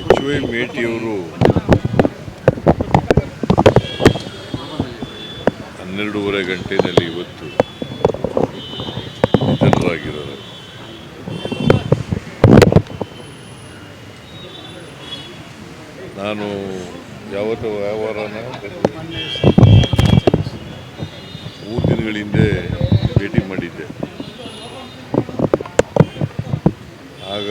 H Y ಮೇಟಿಯವರು ಹನ್ನೆರಡೂವರೆ ಗಂಟೆಯಲ್ಲಿ ಇವತ್ತು ನಿಧನರಾಗಿದ್ದಾರೆ. ನಾನು ಯಾವತ್ತು ವ್ಯವಹಾರನ ಮೂರು ದಿನಗಳ ಹಿಂದೆ ಭೇಟಿ ಮಾಡಿದ್ದೆ. ಆಗ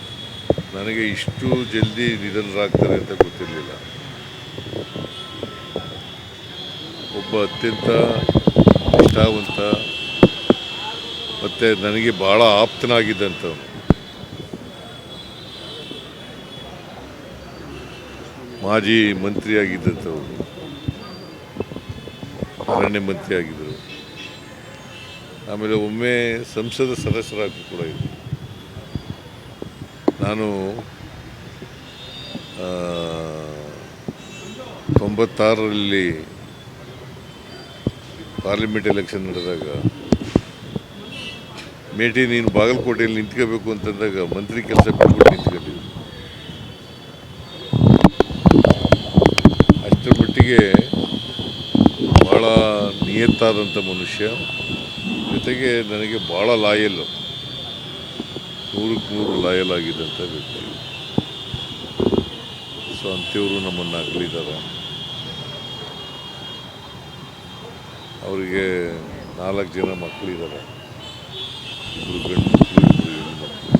ನನಗೆ ಇಷ್ಟು ಜಲ್ದಿ ನಿಧನರಾಗ್ತಾರೆ ಅಂತ ಗೊತ್ತಿರಲಿಲ್ಲ. ಒಬ್ಬ ಅತ್ಯಂತ ನಿಷ್ಠಾವಂತ ಮತ್ತು ನನಗೆ ಭಾಳ ಆಪ್ತನಾಗಿದ್ದಂಥವನು. ಮಾಜಿ ಮಂತ್ರಿಯಾಗಿದ್ದಂಥವ್ರು ಅರಣ್ಯ ಮಂತ್ರಿ ಆಗಿದ್ದರು ಆಮೇಲೆ ಒಮ್ಮೆ ಸಂಸದ ಸದಸ್ಯರಾಗಿ ಕೂಡ ಇದ್ದರು. ನಾನು ತೊಂಬತ್ತಾರರಲ್ಲಿ ಪಾರ್ಲಿಮೆಂಟ್ ಎಲೆಕ್ಷನ್ ನಡೆದಾಗ, ಮೇಟಿ ನೀನು ಬಾಗಲಕೋಟೆಯಲ್ಲಿ ನಿಂತ್ಕೋಬೇಕು ಅಂತಂದಾಗ ಮಂತ್ರಿ ಕೆಲಸ ಬಿಟ್ಬಿಟ್ಟು ನಿಂತ್ಕೊಂಡಿದ್ದೆ. ಅಷ್ಟರ ಮಟ್ಟಿಗೆ ಭಾಳ ನಿಯತ್ತಾದಂಥ ಮನುಷ್ಯ. ಜೊತೆಗೆ ನನಗೆ ಭಾಳ ಲಾಯಲ್ಲು. ನೂರಕ್ಕೆ ನೂರು ಲಾಯಲ್ ಅಂತ ವ್ಯಕ್ತಿ ಸೊ ಅಂಥವರು ನಮ್ಮನ್ನು ಅಗಲಿದ್ದಾರೆ ಅವರಿಗೆ ನಾಲ್ಕು ಜನ ಮಕ್ಕಳಿದ್ದಾರೆ ಇಬ್ಬರು ಗಂಡು ಮಕ್ಕಳು ಇಬ್ಬರು ಹೆಣ್ಣು ಮಕ್ಕಳು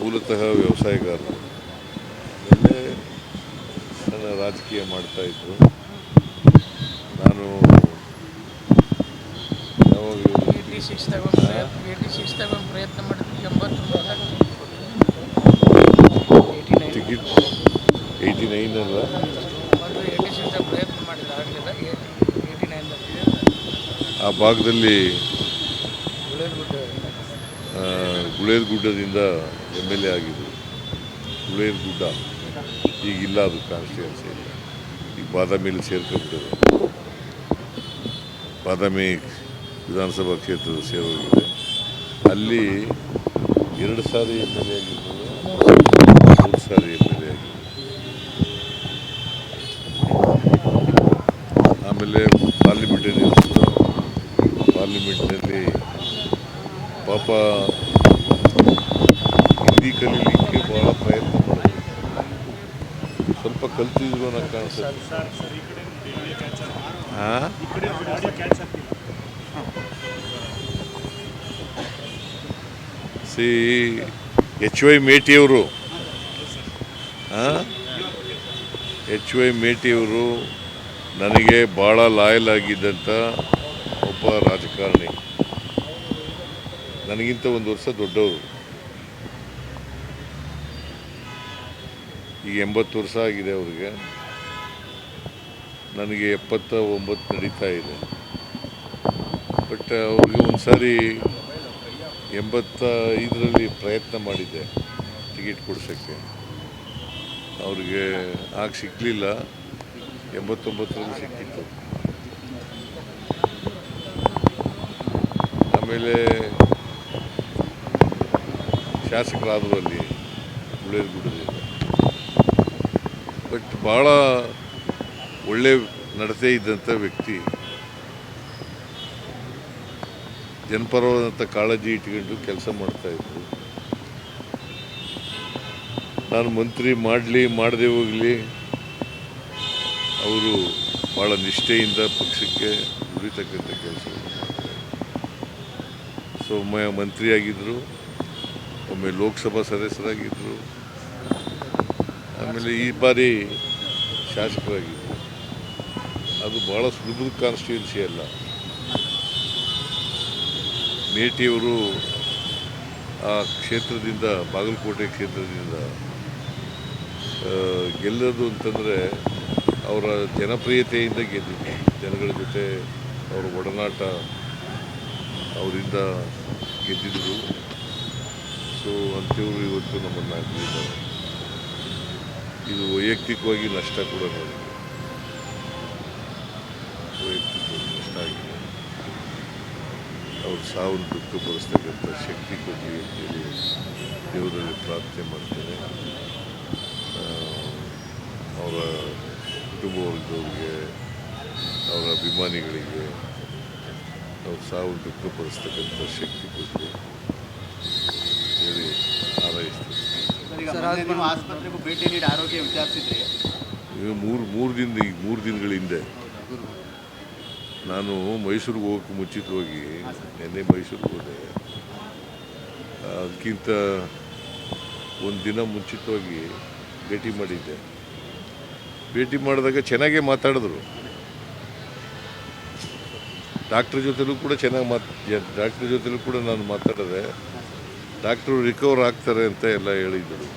ಮೂಲತಃ ವ್ಯವಸಾಯಗಾರರು. ನನ್ನ ರಾಜಕೀಯ ಮಾಡ್ತಾಯಿದ್ರು ನಾನು ಏಯ್ಟಿ ಸಿಕ್ಸ್ ತಗೊಂಡು ಏಯ್ಟಿ ಸಿಕ್ಸ್ ತಗೊಂಡು ಪ್ರಯತ್ನ ಮಾಡಿದ್ವಿ ಎಂಬತ್ತು eighty nine ticket eighty nine ಅಲ್ಲ ಏಯ್ಟಿ ಸಿಕ್ಸ್ ಪ್ರಯತ್ನ ಮಾಡಿಲ್ಲ ಆಗಲಿಲ್ಲ. ಏಯ್ಟಿ ಏಯ್ಟಿ ನೈನ್ದಲ್ಲಿ ಆ ಭಾಗದಲ್ಲಿ ಗುಳೇರ್ ಗುಡ್ಡದಿಂದ ಎಂ ಎಲ್ ಎ ಆಗಿದ್ರು ಗುಳೇರ್ ಗುಡ್ಡ ಈಗಿಲ್ಲ ಅದು ಕಾನ್ಸ್ಟಿಟ್ಯೂನ್ಸಿ ಈಗ ಬಾದಾಮಿಯಲ್ಲಿ ಸೇರ್ಕೊಂಡ್ಬಿಟ್ಟಿದೆ. ಬಾದಾಮಿ ವಿಧಾನಸಭಾ ಕ್ಷೇತ್ರದ ಸೇರೋಗಿದೆ ಅಲ್ಲಿ ಎರಡು ಸಾರಿ ಎಂ ಎಲ್ ಎ ಆಗಿರ್ಬೋದು ಮೂರು ಸಾರಿ ಎಂ ಎಲ್ ಎ ಆಗಿರ್ಬೋದು. ಆಮೇಲೆ ಪಾರ್ಲಿಮೆಂಟಲ್ಲಿ ಪಾರ್ಲಿಮೆಂಟ್ನಲ್ಲಿ ಪಾಪ ಹಿಂದಿ ಕಲೀಲಿಕ್ಕೆ ಭಾಳ ಪ್ರಯತ್ನ ಮಾಡಿದೆ ಸ್ವಲ್ಪ ಕಲ್ತಿದ್ರು ಅನ್ನೋ ಕಾಣಿಸುತ್ತೆ ಹಾಂ ಸಿ, ಎಚ್ ವೈ ಮೇಟಿಯವರು ಎಚ್ ವೈ ಮೇಟಿಯವರು ನನಗೆ ಭಾಳ ಲಾಯಲ್ ಆಗಿದ್ದಂಥ ಒಬ್ಬ ರಾಜಕಾರಣಿ. ನನಗಿಂತ ಒಂದು ವರ್ಷ ದೊಡ್ಡವರು. ಈಗ ಎಂಬತ್ತು ವರ್ಷ ಆಗಿದೆ ಅವ್ರಿಗೆ. ನನಗೆ ಎಪ್ಪತ್ತ ಒಂಬತ್ತು ನಡೀತಾ ಇದೆ. ಬಟ್ ಅವ್ರಿಗೆ ಒಂದು ಸಾರಿ ಎಂಬತ್ತ ಐದರಲ್ಲಿ ಪ್ರಯತ್ನ ಮಾಡಿದ್ದೆ ಟಿಕೆಟ್ ಕೊಡ್ಸೋಕ್ಕೆ. ಅವ್ರಿಗೆ ಆಗ ಸಿಕ್ಕಲಿಲ್ಲ ಎಂಬತ್ತೊಂಬತ್ತರಲ್ಲಿ ಸಿಕ್ಕಿತ್ತು. ಆಮೇಲೆ ಶಾಸಕರಾದರು ಅಲ್ಲಿ ಗುಡೇದಗುಡ್ಡದಿಂದ ಬಟ್, ಭಾಳ ಒಳ್ಳೆ ನಡತೆ ಇದ್ದಂಥ ವ್ಯಕ್ತಿ. ಜನಪರವಾದಂಥ ಕಾಳಜಿ ಇಟ್ಕೊಂಡು ಕೆಲಸ ಮಾಡ್ತಾಯಿದ್ರು ನಾನು ಮಂತ್ರಿ ಮಾಡಲಿ, ಮಾಡದೆ ಹೋಗಲಿ, ಅವರು ಭಾಳ ನಿಷ್ಠೆಯಿಂದ ಪಕ್ಷಕ್ಕೆ ದುಡಿತಕ್ಕಂಥ ಕೆಲಸ ಸೊ, ಒಮ್ಮೆ ಮಂತ್ರಿಯಾಗಿದ್ದರು ಒಮ್ಮೆ ಲೋಕಸಭಾ ಸದಸ್ಯರಾಗಿದ್ದರು ಆಮೇಲೆ ಈ ಬಾರಿ ಶಾಸಕರಾಗಿದ್ದರು ಅದು ಭಾಳ ಸುಲಭದ ಕಾನ್ಸ್ಟಿಟ್ಯೂನ್ಸಿ ಅಲ್ಲ. ಮೇಟಿಯವರು ಆ ಕ್ಷೇತ್ರದಿಂದ, ಬಾಗಲಕೋಟೆ ಕ್ಷೇತ್ರದಿಂದ ಗೆಲ್ಲೋದು ಅಂತಂದರೆ ಅವರ ಜನಪ್ರಿಯತೆಯಿಂದ ಗೆದ್ದಿದ್ದು. ಜನಗಳ ಜೊತೆ ಅವರ ಒಡನಾಟ ಅವರಿಂದ ಗೆದ್ದಿದ್ದರು ಸೊ ಅಂಥವ್ರು ಇವತ್ತು ನಮ್ಮನ್ನು ಹಾಕಿದ್ದಾರೆ ಇದು ವೈಯಕ್ತಿಕವಾಗಿ ನಷ್ಟ ಕೂಡ ನನಗೆ ವೈಯಕ್ತಿಕವಾಗಿ ನಷ್ಟ ಆಗಿದೆ ಅವ್ರ ಸಾವನ್ನು ದುಃಖಪಡಿಸ್ತಕ್ಕಂಥ ಶಕ್ತಿ ಕೊಡಿ ಅಂತೇಳಿ ದೇವರಲ್ಲಿ ಪ್ರಾರ್ಥನೆ ಮಾಡ್ತೇನೆ. ಅವರ ಕುಟುಂಬ ವರ್ಗದವ್ರಿಗೆ ಅವರ ಅಭಿಮಾನಿಗಳಿಗೆ ಅವ್ರ ಸಾವು ದುಃಖಪಡಿಸ್ತಕ್ಕಂಥ ಶಕ್ತಿ ಕೊಟ್ಟು ಹೇಳಿ ಹಾರೈಸ್ತೀನಿ. ಆಸ್ಪತ್ರೆಗೂ ಭೇಟಿ ನೀಡಿ ಆರೋಗ್ಯ ವಿಚಾರಿಸಿದ್ರಿ. ಮೂರು ಮೂರು ದಿನದ ಈಗ ಮೂರು ದಿನಗಳ ಹಿಂದೆ ನಾನು ಮೈಸೂರಿಗೆ ಹೋಗೋಕ್ಕೆ ಮುಂಚಿತವಾಗಿ ನಿನ್ನೆ ಮೈಸೂರಿಗೆ ಹೋದೆ. ಅದಕ್ಕಿಂತ ಒಂದು ದಿನ ಮುಂಚಿತವಾಗಿ ಭೇಟಿ ಮಾಡಿದ್ದೆ. ಭೇಟಿ ಮಾಡಿದಾಗ ಚೆನ್ನಾಗೇ ಮಾತಾಡಿದ್ರು. ಡಾಕ್ಟ್ರ್ ಜೊತೆಲೂ ಕೂಡ ಚೆನ್ನಾಗಿ ಮಾತು ಡಾಕ್ಟ್ರ್ ಜೊತೆಲೂ ಕೂಡ ನಾನು ಮಾತಾಡಿದೆ, ಡಾಕ್ಟ್ರು ರಿಕವರ್ ಆಗ್ತಾರೆ ಅಂತ ಎಲ್ಲ ಹೇಳಿದರು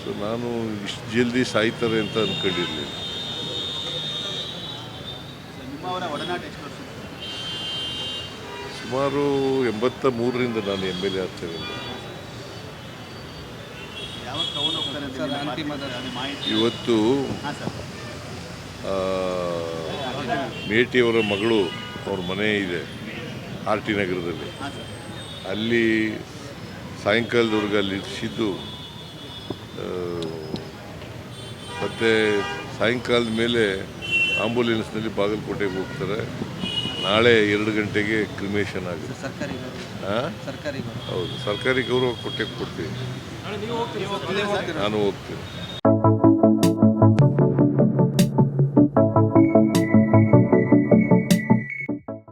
ಸೊ ನಾನು ಇಷ್ಟು ಜಲ್ದಿ ಸಾಯ್ತಾರೆ ಅಂತ ಅಂದ್ಕೊಂಡಿರಲಿಲ್ಲ ನಿಮ್ಮವರ ಒಡನಾಟ ಎಷ್ಟು ವರ್ಷ? ಸುಮಾರು ಎಂಬತ್ತ ಮೂರರಿಂದ ನಾನು ಎಂ ಎಲ್ ಎ ಆಗ್ತೇನೆ. ಮಾಹಿತಿ ಇವತ್ತು ಮೇಟಿಯವರ ಮಗಳು ಅವ್ರ ಮನೆ ಇದೆ ಆರ್ ಟಿ ನಗರದಲ್ಲಿ. ಅಲ್ಲಿ ಸಾಯಂಕಾಲದವರೆಗೆ ಅಲ್ಲಿ ಇರಿಸಿದ್ದು ಮತ್ತು ಸಾಯಂಕಾಲದ ಮೇಲೆ ಆಂಬುಲೆನ್ಸ್ನಲ್ಲಿ ಬಾಗಲಕೋಟೆಗೆ ಹೋಗ್ತಾರೆ. ನಾಳೆ ಎರಡು ಗಂಟೆಗೆ ಕ್ರಿಮೇಷನ್ ಆಗುತ್ತೆ. ಸರ್ಕಾರಿ ಗೌರವ. ಹಾಂ ಸರ್ಕಾರಿ ಗೌರವ. ಹೌದು ಸರ್ಕಾರಿ ಗೌರವ ಕೊಟ್ಟೆ ಕೊಡ್ತೀವಿ ನಾನು ಹೋಗ್ತೀನಿ.